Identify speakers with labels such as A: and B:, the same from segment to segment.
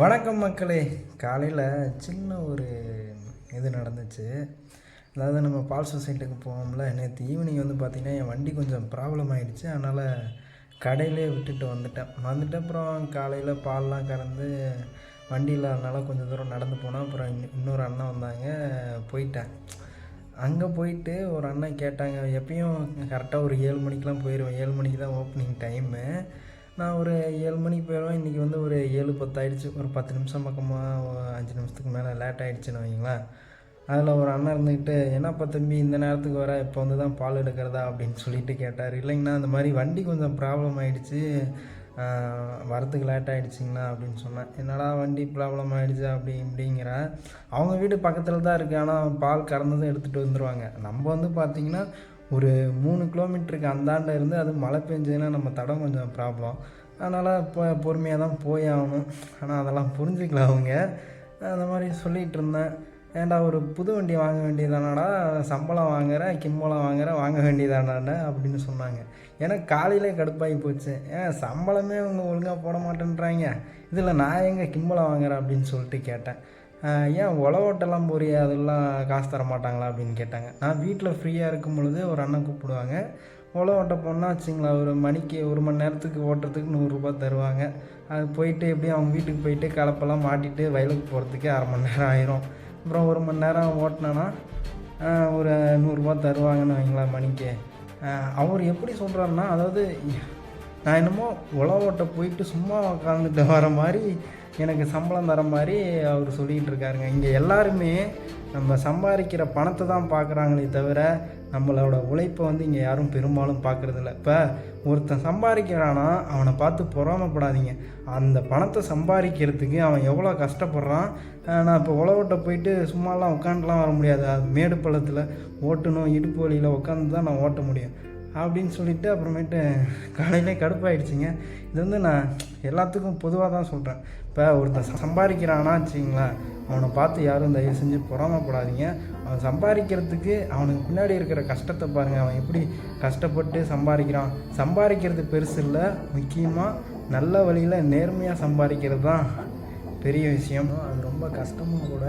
A: வணக்கம் மக்களே. காலையில் சின்ன ஒரு இது நடந்துச்சு. அதாவது நம்ம பால் சொசைட்டிக்கு போவோம்ல நேற்று ஈவினிங் வந்து பார்த்திங்கன்னா என் வண்டி கொஞ்சம் ப்ராப்ளம் ஆகிடுச்சு அதனால் கடையிலே விட்டுட்டு வந்துட்டேன். வந்துட்டு அப்புறம் காலையில் பால்லாம் கறந்து வண்டியில் அதனால் கொஞ்சம் தூரம் நடந்து போனேன் அப்புறம் இன்னொரு அண்ணன் வந்தாங்க. போயிட்டேன். அங்கே போயிட்டு ஒரு அண்ணன் கேட்டாங்க எப்பயும் கரெக்டாக ஒரு ஏழு மணிக்கெலாம் போயிடுவேன் ஏழு மணிக்கு தான் ஓப்பனிங் டைமு நான் ஒரு ஏழு மணிக்கு போயிடுவேன். இன்றைக்கி வந்து ஒரு ஏழு பத்தாயிடுச்சு. ஒரு பத்து நிமிஷம் பக்கமாக அஞ்சு நிமிஷத்துக்கு மேலே லேட் ஆகிடுச்சுன்னு வைங்களேன் அதில் ஒரு அண்ணன் இருந்துக்கிட்டு என்னப்பா தம்பி இந்த நேரத்துக்கு வர? இப்போ வந்து தான் பால் எடுக்கிறதா? அப்படின்னு சொல்லிட்டு கேட்டார். இல்லைங்கண்ணா இந்த மாதிரி வண்டி கொஞ்சம் ப்ராப்ளம் ஆகிடுச்சு வரத்துக்கு லேட் ஆகிடுச்சிங்கண்ணா அப்படின்னு சொன்னேன். என்னடா வண்டி ப்ராப்ளம் ஆகிடுச்சு அப்படி இப்படிங்கிற அவங்க வீடு பக்கத்தில் தான் இருக்குது ஆனால் பால் கறந்ததும் எடுத்துகிட்டு வந்துடுவாங்க நம்ம வந்து பார்த்திங்கன்னா ஒரு மூணு கிலோமீட்டருக்கு அந்தாண்ட இருந்து அது மழை பெஞ்சதுன்னா நம்ம தடம் கொஞ்சம் ப்ராப்ளம். அதனால் இப்போ பொறுமையாக தான் போய் ஆகணும். ஆனால் அதெல்லாம் புரிஞ்சுக்கல அவங்க. அந்த மாதிரி சொல்லிகிட்டு இருந்தேன். ஏன்டா ஒரு புது வண்டி வாங்க வேண்டியதானடா? சம்பளம் வாங்குகிறேன் கிம்பளம் வாங்குகிறேன் வாங்க வேண்டியதானடா? அப்படின்னு சொன்னாங்க. எனக்கு காலையிலே கடுப்பாகி போச்சு. ஏன் சம்பளமே அவங்க ஒழுங்காக போட மாட்டேன்றாங்க. இதில் நான் எங்கே கிம்பளம் வாங்குறேன் அப்படின்னு சொல்லிட்டு கேட்டேன். ஏன் உழவோட்டெல்லாம் போறியா அதெல்லாம் காசு தர மாட்டாங்களா அப்படின்னு கேட்டாங்க. நான் வீட்டில் ஃப்ரீயாக இருக்கும் பொழுது ஒரு அண்ணன் கூப்பிடுவாங்க. உழவோட்ட போனால் வச்சுங்களேன் ஒரு மணிக்கு ஒரு மணி நேரத்துக்கு ஓட்டுறதுக்கு நூறுரூபா தருவாங்க. அது போயிட்டு எப்படியும் அவங்க வீட்டுக்கு போயிட்டு கலப்பெல்லாம் மாட்டிட்டு வயலுக்கு போகிறதுக்கே அரை மணி நேரம் ஆயிரும். அப்புறம் ஒரு மணி நேரம் ஓட்டினேன்னா ஒரு நூறுரூபா தருவாங்கன்னு வைங்களேன் மணிக்கு. அவர் எப்படி சொல்கிறாருன்னா அதாவது நான் என்னமோ உழவோட்ட போயிட்டு சும்மா உட்காந்துட்டு வர மாதிரி எனக்கு சம்பளம் தர மாதிரி அவர் சொல்லிகிட்டு இருக்காருங்க. இங்கே எல்லாருமே நம்ம சம்பாதிக்கிற பணத்தை தான் பார்க்குறாங்களே தவிர நம்மளோட உழைப்பை வந்து இங்கே யாரும் பெரும்பாலும் பார்க்குறதில்ல இப்போ ஒருத்தன் சம்பாதிக்கிறானா அவனை பார்த்து பொறாமப்படாதீங்க. அந்த பணத்தை சம்பாதிக்கிறதுக்கு அவன் எவ்வளோ கஷ்டப்படுறான்? நான் இப்போ உழவட்ட போயிட்டு சும்மாலாம் உட்காந்துலாம் வர முடியாது. அது மேடு பள்ளத்தில் ஓட்டணும் இடுப்பு வழியில் உட்காந்து தான் நான் ஓட்ட முடியும். அப்படின்னு சொல்லிட்டு அப்புறமேட்டு காலையிலே கடுப்பாயிடுச்சிங்க. இது வந்து நான் எல்லாத்துக்கும் பொதுவாக தான் சொல்கிறேன் இப்போ ஒருத்தன் சம்பாதிக்கிறானா வச்சிங்களேன் அவனை பார்த்து யாரும் தயவு செஞ்சு பொறாமப்படாதீங்க. அவன் சம்பாதிக்கிறதுக்கு அவனுக்கு பின்னாடி இருக்கிற கஷ்டத்தை பாருங்கள் அவன் எப்படி கஷ்டப்பட்டு சம்பாதிக்கிறான். சம்பாதிக்கிறது பெருசு இல்லை முக்கியமாக நல்ல வழியில் நேர்மையாக சம்பாதிக்கிறது தான் பெரிய விஷயம். அது ரொம்ப கஷ்டமும் கூட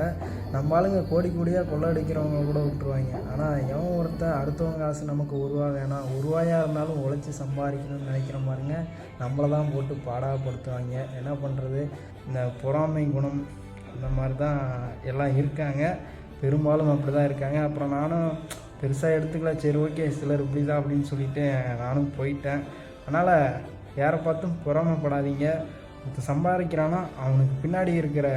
A: நம்ம ஆளுங்க கோடி கோடியாக கொள்ளடிக்கிறவங்க கூட விட்டுருவாங்க. ஆனால் எவன் ஒருத்தன் அடுத்தவங்க காசு நமக்கு உருவா வேணாம் உருவாயாக இருந்தாலும் உழைச்சி சம்பாதிக்கணும்னு நினைக்கிற பாருங்க நம்மளை தான் போட்டு பாடாப்படுத்துவாங்க. என்ன பண்ணுறது இந்த பொறாமை குணம் அந்த மாதிரி தான் எல்லாம் இருக்காங்க. பெரும்பாலும் அப்படி தான் இருக்காங்க. அப்புறம் நானும் பெருசாக எடுத்துக்கல. சரி ஓகே சிலர் இப்படி தான் அப்படின்னு சொல்லிட்டு நானும் போயிட்டேன். அதனால் யாரை பார்த்தும் பொறாமைப்படாதீங்க. ஒருத்தன் சம்பாதிக்கிறானா அவனுக்கு பின்னாடி இருக்கிற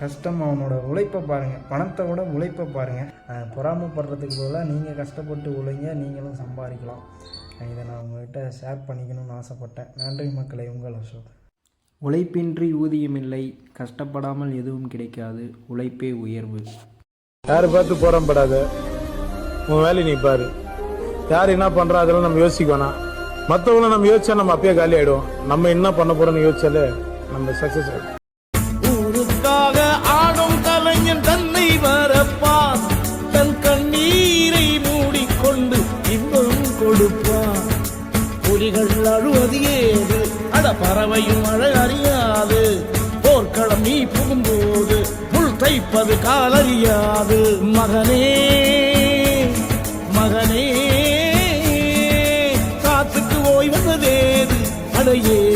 A: கஷ்டம் அவனோட உழைப்பை பாருங்கள் பணத்தை விட உழைப்பை பாருங்கள் பொறாமைப்படுறதுக்கு பதிலாக நீங்கள் கஷ்டப்பட்டு உழைங்க நீங்களும் சம்பாதிக்கலாம். இதை நான் உங்கள்கிட்ட ஷேர் பண்ணிக்கணும்னு ஆசைப்பட்டேன். நன்றி மக்களை உங்கள் அசோக். உழைப்பின்றி ஊதியமில்லை கஷ்டப்படாமல் எதுவும் கிடைக்காது. உழைப்பே உயர்வு.
B: யாரை பார்த்து போறப்படாத உன் வேலையை நீ பாரு. யார் என்ன பண்றா அதெல்லாம் நம்ம யோசிக்க வேணாம். மற்றவங்கள நம்ம யோசிச்சா நம்ம அப்பயே காலி ஆயிடுவோம் நம்ம என்ன பண்ண போறோம்னு யோசிச்சாலே நம்ம சக்சஸ் ஆகும்
C: ஊருக்காக ஆடும் கலைஞன் தன்னை வரப்பான். தன் கண்ணீரை மூடிக்கொண்டு இன்பம் கொடுப்பான். புலிகள் அழுவது ஏது? அட பறவையும் அழ அறியாது. போர்க்களம் நீ புகும்போது முள் தைப்பது காலறியாது மகனே மகனே காத்துக்கு ஓய்வதேது அடையே